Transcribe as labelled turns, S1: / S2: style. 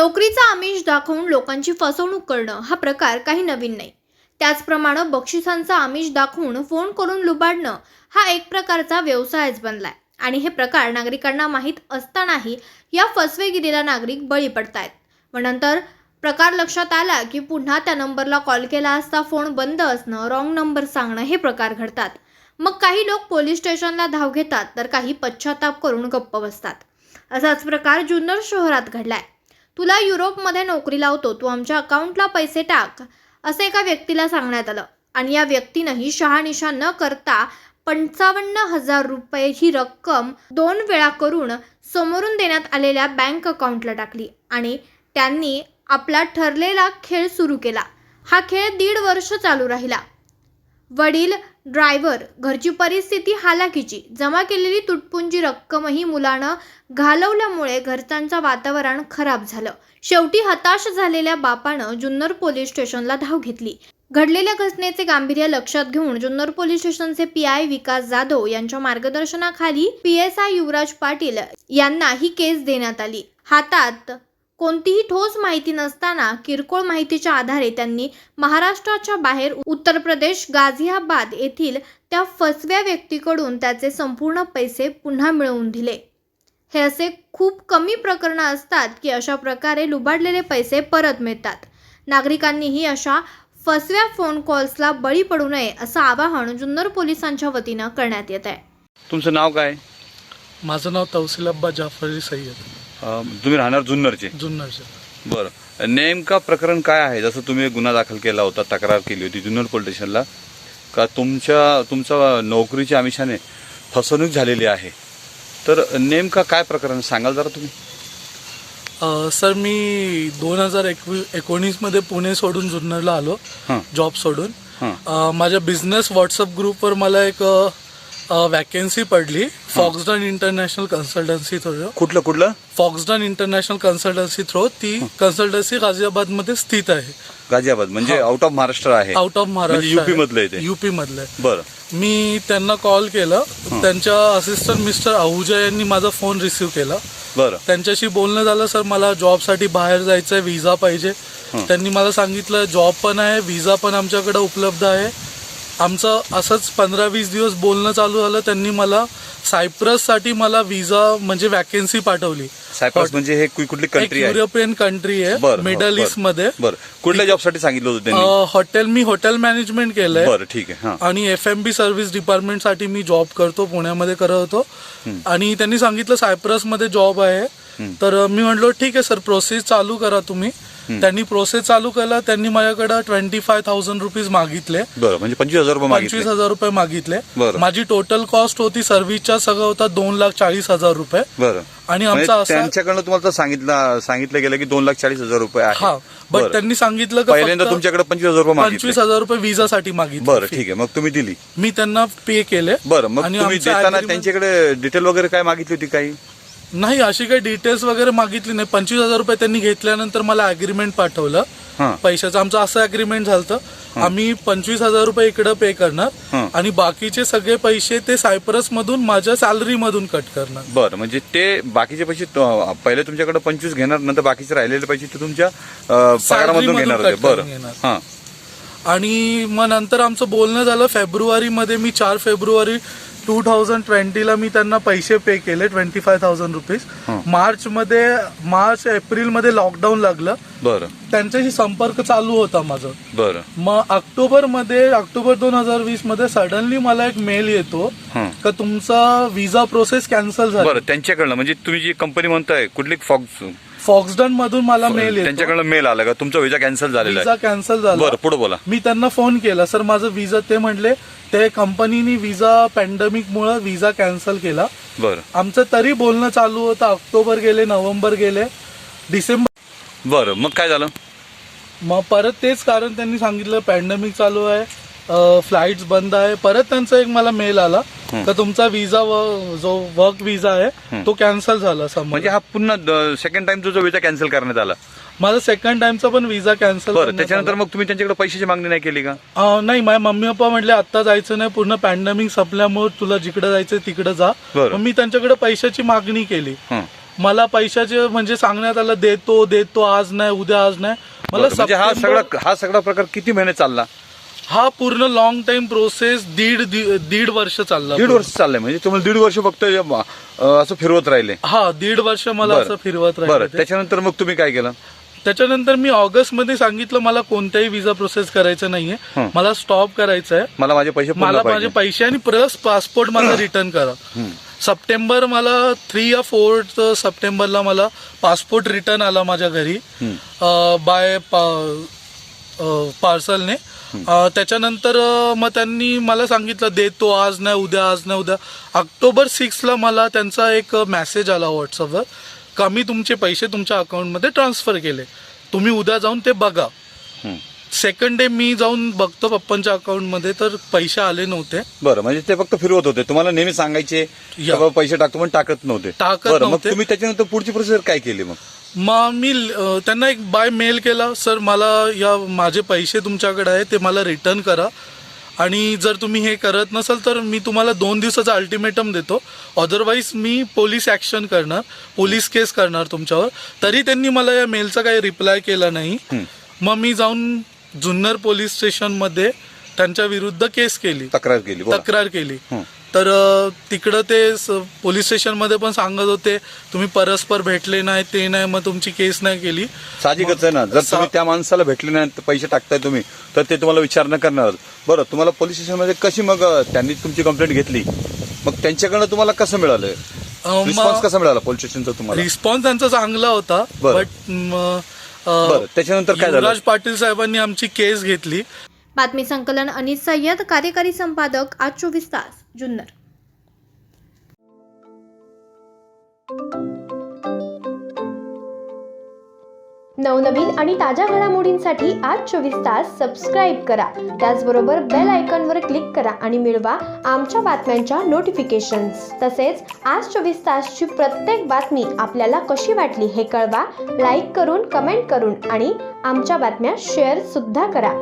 S1: नोकरीचा आमिष दाखवून लोकांची फसवणूक करणं हा प्रकार काही नवीन नाही. त्याचप्रमाणे बक्षिसांचा आमिष दाखवून फोन करून लुबाडणं हा एक प्रकारचा व्यवसायच बनलाय. आणि हे प्रकार नागरिकांना माहीत असतानाही या फसवेगिरीला नागरिक बळी पडतायत. व नंतर प्रकार लक्षात आला की पुन्हा त्या नंबरला कॉल केला असता फोन बंद असणं रॉंग नंबर सांगणं हे प्रकार घडतात. मग काही लोक पोलीस स्टेशनला धाव घेतात तर काही पश्चाताप करून गप्प बसतात. असाच प्रकार जुन्नर शहरात घडलाय. तुला युरोपमध्ये नोकरी लावतो तू आमच्या अकाउंटला पैसे टाक असे एका व्यक्तीला सांगण्यात आलं. आणि या व्यक्तीनंही शहानिशा न करता पंचावन्न हजार रुपये ही रक्कम दोन वेळा करून समोरून देण्यात आलेल्या बँक अकाउंटला टाकली आणि त्यांनी आपला ठरलेला खेळ सुरू केला. हा खेळ दीड वर्ष चालू राहिला. वडील ड्रायव्हर घरची परिस्थिती हालाकीची जमा केलेली तुटपुंजी रक्कमही मुलानं घालवल्यामुळे घरच्यांचं वातावरण खराब झालं. शेवटी हताश झालेल्या बापानं जुन्नर पोलीस स्टेशनला धाव घेतली. घडलेल्या घटनेचे गांभीर्य लक्षात घेऊन जुन्नर पोलीस स्टेशनचे पी आय विकास जाधव यांच्या मार्गदर्शनाखाली P S I Yuvraj Patil यांना ही केस देण्यात आली. हातात कोणतीही ठोस माहिती नसताना किरकोळ माहितीच्या आधारे त्यांनी महाराष्ट्राच्या बाहेर उत्तर प्रदेश गाझियाबाद येथील त्या फसव्या व्यक्तीकडून त्याचे संपूर्ण पैसे पुन्हा मिळवून दिले. हे असे खूप कमी प्रकरणं असतात की अशा प्रकारे लुबाडलेले पैसे परत मिळतात. नागरिकांनीही अशा फसव्या फोन कॉल्सला बळी पडू नये असं आवाहन जुन्नर पोलिसांच्या वतीनं करण्यात येत आहे.
S2: तुमचं नाव काय?
S3: माझं नाव तौसिल अब्बा जाफरी सय्यद.
S2: तुम्ही राहणार जुन्नरचे.
S3: जुन्नरचे.
S2: बरं. नेमका प्रकरण काय आहे? जसं तुम्ही गुन्हा दाखल केला होता तक्रार केली होती जुन्नर पोलीस स्टेशनला का तुमच्या तुमच्या नोकरीच्या आमिषाने फसवणूक झालेली आहे? तर नेमका काय प्रकरण? सांगाल जरा तुम्ही.
S3: अ, सर मी दोन हजार एकवी एकोणीसमध्ये पुणे सोडून जुन्नरला आलो
S2: हां.
S3: जॉब सोडून.
S2: हां.
S3: अ, माझ्या बिझनेस व्हॉट्सअप ग्रुपवर मला एक वॅकेन्सी पडली. Foxdon international consultancy through.
S2: कुठलं कुठलं?
S3: Foxdon international consultancy through. ती कन्सल्टन्सी गाझियाबादमध्ये स्थित आहे.
S2: गाझियाबाद म्हणजे आउट ऑफ महाराष्ट्र आहे.
S3: आउट ऑफ
S2: म्हणजे युपी
S3: महाराष्ट्र
S2: मधलं आहे ते.
S3: युपी मधलं आहे.
S2: बरं.
S3: मी त्यांना कॉल. केलं त्यांच्या असिस्टंट मिस्टर आहुजा यांनी माझा फोन रिसिव्ह केला.
S2: बरं.
S3: त्यांच्याशी बोलणं झालं सर मला जॉबसाठी बाहेर जायचं आहे व्हिसा पाहिजे त्यांनी मला सांगितलं जॉब पण आहे व्हिसा पण आमच्याकडे उपलब्ध आहे. आमचं असंच पंधरा वीस दिवस बोलणं चालू झालं त्यांनी मला सायप्रससाठी मला व्हिसा म्हणजे वॅकेन्सी पाठवली.
S2: सायप्रस म्हणजे हे कुठली कंट्री आहे?
S3: युरोपियन कंट्री आहे
S2: बरं,
S3: मिडल
S2: बरं.
S3: ईस्टमध्ये.
S2: बरं. कुठल्या जॉबसाठी सांगितलं होतं त्यांनी?
S3: हॉटेल मी हॉटेल मॅनेजमेंट केलंय.
S2: बरं ठीक आहे हां.
S3: आणि एफ एम बी सर्व्हिस डिपार्टमेंटसाठी मी जॉब करतो पुण्यामध्ये करत. होतो आणि त्यांनी सांगितलं सायप्रसमध्ये जॉब आहे. तर मी म्हटलो ठीक आहे सर प्रोसेस चालू करा तुम्ही. त्यांनी प्रोसेस चालू केला त्यांनी माझ्याकडे ट्वेंटी फाय थाउजंड रुपीज मागितले.
S2: बरं म्हणजे पंचवीस हजार रुपये
S3: पंचवीस
S2: मागितले
S3: हजार रुपये मागितले.
S2: बरं.
S3: माझी टोटल कॉस्ट होती सर्व्हिसच्या सगळं होता दोन लाख चाळीस हजार रुपये.
S2: बरं.
S3: आणि
S2: म्हणजे
S3: आमचा
S2: त्यांच्याकडनं तुम्हाला सांगितलं सांगितलं गेलं की दोन लाख चाळीस हजार रुपये
S3: हा बट. त्यांनी सांगितलं का
S2: पहिल्यांदा तुमच्याकडे पंचवीस हजार रुपये
S3: पंचवीस हजार रुपये विजासाठी मागितले
S2: बरं ठीक आहे. मग तुम्ही दिली.
S3: मी त्यांना पे केले.
S2: बरं मग
S3: आणि
S2: तुम्ही देताना त्यांच्याकडे डिटेल वगैरे काय मागितली होती काही?
S3: नाही अशी काही डिटेल्स वगैरे मागितली नाही. पंचवीस हजार रुपये त्यांनी घेतल्यानंतर मला अग्रीमेंट पाठवलं.
S2: हां.
S3: पैशाचं आमचं असं अग्रीमेंट झालं आम्ही पंचवीस हजार रुपये इकडे पे करणार. आणि बाकीचे सगळे पैसे ते सायप्रस मधून माझ्या सॅलरी मधून कट करणार.
S2: बरं म्हणजे ते बाकीचे पैसे तो- पहिले तुमच्याकडे पंचवीस घेणार नंतर बाकीचे राहिलेले पैसे ते तुमच्या अं, पगारामधून
S3: मधून
S2: घेणार
S3: cut
S2: होते
S3: करून
S2: बरं.
S3: घेणार.
S2: हां.
S3: आणि मग नंतर आमचं बोलणं झालं फेब्रुवारीमध्ये मी चार फेब्रुवारी टू थाउजंड ट्वेंटीला मी त्यांना पैसे पे केले ट्वेंटी फाय थाउजंड रुपीज
S2: हं.
S3: मार्चमध्ये मार्च एप्रिलमध्ये लॉकडाऊन लागलं.
S2: बरं.
S3: त्यांच्याशी संपर्क चालू होता माझा.
S2: बरं.
S3: मग ऑक्टोबरमध्ये ऑक्टोबर दोन हजार वीसमध्ये सडनली मला एक मेल येतो. का तुमचा विजा प्रोसेस कॅन्सल झाली.
S2: बरं त्यांच्याकडनं म्हणजे तुम्ही जी कंपनी म्हणताय कुठली फॉक्स
S3: फॉक्सडन मधून मला मेल येतो.
S2: त्यांच्याकडनं मेल आला का? तुमचा विजा कॅन्सल झालेला
S3: विजा
S2: आहे
S3: कॅन्सल झाला.
S2: बरं पुढे बोला.
S3: मी त्यांना फोन केला. सर माझं विजा ते म्हणले ते कंपनीनी विजा पॅन्डेमिक मुळे विजा कॅन्सल केला.
S2: बरं.
S3: आमचं तरी बोलणं चालू होतं. ऑक्टोबर गेले नोव्हेंबर गेले. डिसेंबर
S2: बरं मग काय झालं?
S3: मग परत तेच कारण त्यांनी सांगितलं पॅन्डेमिक चालू आहे. फ्लाईट्स बंद आहे. परत त्यांचा एक मला मेल आला. का तुमचा विजा जो वर्क विजा आहे तो कॅन्सल झाला
S2: म्हणजे हा पुन्हा सेकंड टाइम जो विजा कॅन्सल करण्यात आला.
S3: माझा सेकंड टाइमचा पण विजा कॅन्सल
S2: त्याच्यानंतर मग तुम्ही त्यांच्याकडे पैशाची मागणी नाही केली का?
S3: नाही माझ्या मम्मी पप्पा म्हटले आता जायचं नाही पूर्ण पॅन्डेमिक संपल्यामुळे तुला जिकडे जायचं तिकडे जा. मग मी त्यांच्याकडे पैशाची मागणी केली. मला पैशाचे म्हणजे सांगण्यात आलं देतो देतो आज नाही उद्या आज नाही. मला
S2: म्हणजे हा सगळा हा सगळा प्रकार किती महिने चालला?
S3: हा पूर्ण लॉंग टाइम प्रोसेस दीड दि- दीड वर्ष चालला
S2: दीड वर्ष चाललंय म्हणजे तुम्हाला दीड वर्ष फक्त अं, असं फिरवत राहिले
S3: हा दीड वर्ष मला
S2: बरं.
S3: असं फिरवत
S2: बरं
S3: राहिलं ते.
S2: त्याच्यानंतर मग तुम्ही काय केलं
S3: त्याच्यानंतर मी ऑगस्टमध्ये सांगितलं मला कोणताही विजा प्रोसेस करायचं नाहीये
S2: हं.
S3: मला स्टॉप करायचं आहे
S2: मला माझे पैसे
S3: मला. माझे पैसे आणि प्लस पासपोर्ट मला रिटर्न करा
S2: हं.
S3: सप्टेंबर मला थ्री या फोर्थ सप्टेंबरला मला पासपोर्ट रिटर्न आला माझ्या घरी
S2: हं.
S3: बाय पार्सलने. त्याच्यानंतर मग त्यांनी मला सांगितलं देतो आज नाही उद्या आज नाही उद्या. ऑक्टोबर सिक्सला मला त्यांचा एक मेसेज आला व्हॉट्सअपवर का मी तुमचे पैसे तुमच्या अकाउंटमध्ये ट्रान्सफर केले. तुम्ही उद्या जाऊन ते बघा. सेकंड डे मी जाऊन बघतो पप्पांच्या अकाउंटमध्ये तर पैसे आले नव्हते.
S2: बरं म्हणजे ते फक्त फिरवत होते. तुम्हाला नेहमी सांगायचे पैसे टाकतो पण टाकत नव्हते.
S3: टाकत
S2: बरं मग
S3: नव्हते.
S2: तुम्ही त्याच्यानंतर पुढची प्रोसेस काय केली मग?
S3: मग मी त्यांना एक बाय मेल केला सर मला या माझे पैसे तुमच्याकडे आहे ते मला रिटर्न करा आणि जर तुम्ही हे करत नसाल तर मी तुम्हाला दोन दिवसाचा अल्टिमेटम देतो अदरवाईज मी पोलीस ॲक्शन करणार पोलीस केस करणार तुमच्यावर तरी त्यांनी मला या मेलचा काही रिप्लाय केला नाही. मग मी जाऊन जुन्नर पोलीस स्टेशनमध्ये त्यांच्या विरुद्ध केस केली
S2: तक्रार केली.
S3: तक्रार केली. तर तिकडं ते स- पोलीस स्टेशनमध्ये पण सांगत होते तुम्ही परस्पर भेटले नाही ते नाही मग तुमची केस नाही केली.
S2: साहजिकच आहे ना जर तुम्ही त्या माणसाला भेटले नाही तर पैसे टाकताय तुम्ही तर ते तुम्हाला विचार न करणार. बरं तुम्हाला पोलीस स्टेशनमध्ये कशी मग अं, त्यांनी तुमची कंप्लेंट घेतली? मग त्यांच्याकडनं तुम्हाला कसं मिळालं?
S3: अ,
S2: रिस्पॉन्स
S3: मग
S2: कसा मिळाला पोलीस स्टेशनचा तुम्हाला?
S3: रिस्पॉन्स त्यांचा चांगला होता
S2: बरं.
S3: बट
S2: बरं त्याच्यानंतर काय झालं?
S3: युवराज पाटील साहेबांनी आमची केस घेतली.
S1: बातमी संकलन अनिस सय्यद कार्यकारी संपादक आज चोवीस तास जुन्नर. नवनवीन आणि ताज्या घडामोडींसाठी आज चोवीस तास सबस्क्राईब करा. त्याचबरोबर बेल आयकॉनवर क्लिक करा आणि मिळवा आमच्या बातम्यांच्या नोटिफिकेशन्स तसेच आज चोवीस तासची प्रत्येक बातमी आपल्याला कशी वाटली हे कळवा लाईक करून कमेंट करून आणि आमच्या बातम्या शेअरसुद्धा करा.